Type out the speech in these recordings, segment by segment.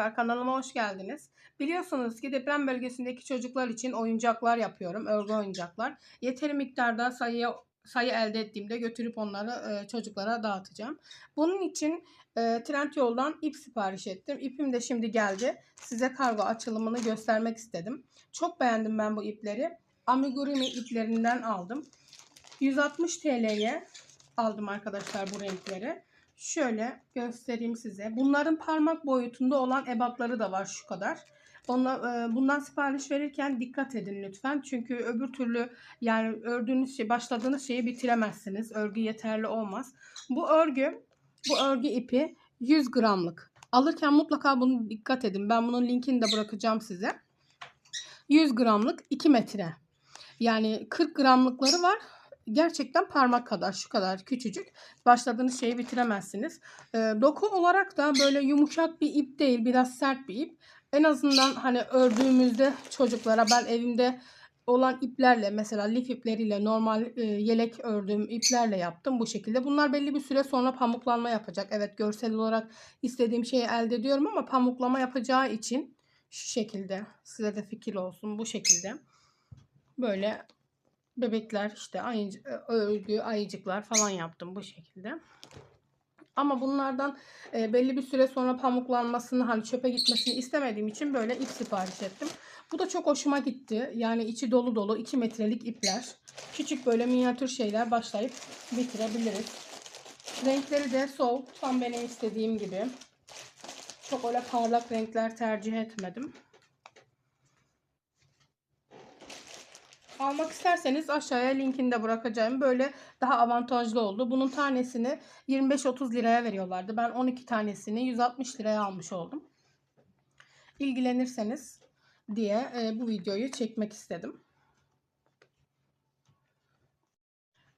arkadaşlar kanalıma hoş geldiniz. Biliyorsunuz ki deprem bölgesindeki çocuklar için oyuncaklar yapıyorum. Örgü oyuncaklar. Yeteri miktarda sayı sayı elde ettiğimde götürüp onları e, çocuklara dağıtacağım. Bunun için e, Trendyol'dan ip sipariş ettim. İpim de şimdi geldi. Size kargo açılımını göstermek istedim. Çok beğendim ben bu ipleri. Amigurumi iplerinden aldım. 160 TL'ye aldım arkadaşlar bu renkleri. Şöyle göstereyim size. Bunların parmak boyutunda olan ebatları da var şu kadar. Onla, e, bundan sipariş verirken dikkat edin lütfen. Çünkü öbür türlü yani ördüğünüz şey, başladığınız şeyi bitiremezsiniz. Örgü yeterli olmaz. Bu örgü, bu örgü ipi 100 gramlık. Alırken mutlaka bunu dikkat edin. Ben bunun linkini de bırakacağım size. 100 gramlık 2 metre. Yani 40 gramlıkları var gerçekten parmak kadar şu kadar küçücük başladığınız şeyi bitiremezsiniz. E, doku olarak da böyle yumuşak bir ip değil biraz sert bir ip. En azından hani ördüğümüzde çocuklara ben evimde olan iplerle mesela lif ipleriyle normal e, yelek ördüğüm iplerle yaptım bu şekilde. Bunlar belli bir süre sonra pamuklanma yapacak. Evet görsel olarak istediğim şeyi elde ediyorum ama pamuklama yapacağı için şu şekilde size de fikir olsun bu şekilde. Böyle bebekler işte ayıcı, örgü, ayıcıklar falan yaptım bu şekilde. Ama bunlardan e, belli bir süre sonra pamuklanmasını hani çöpe gitmesini istemediğim için böyle ip sipariş ettim. Bu da çok hoşuma gitti. Yani içi dolu dolu 2 metrelik ipler. Küçük böyle minyatür şeyler başlayıp bitirebiliriz. Renkleri de soğuk. Tam benim istediğim gibi. Çok öyle parlak renkler tercih etmedim. Almak isterseniz aşağıya linkini de bırakacağım. Böyle daha avantajlı oldu. Bunun tanesini 25-30 liraya veriyorlardı. Ben 12 tanesini 160 liraya almış oldum. İlgilenirseniz diye e, bu videoyu çekmek istedim.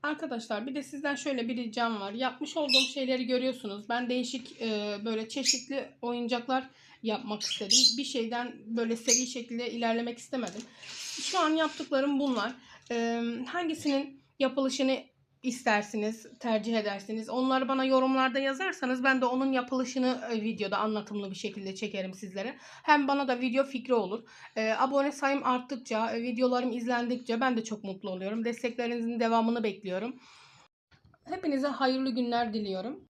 Arkadaşlar bir de sizden şöyle bir ricam var. Yapmış olduğum şeyleri görüyorsunuz. Ben değişik e, böyle çeşitli oyuncaklar yapmak istedim. Bir şeyden böyle seri şekilde ilerlemek istemedim. Şu an yaptıklarım bunlar. Hangisinin yapılışını istersiniz, tercih edersiniz. Onları bana yorumlarda yazarsanız ben de onun yapılışını e, videoda anlatımlı bir şekilde çekerim sizlere. Hem bana da video fikri olur. Abone sayım arttıkça, e, videolarım izlendikçe ben de çok mutlu oluyorum. Desteklerinizin devamını bekliyorum. Hepinize hayırlı günler diliyorum.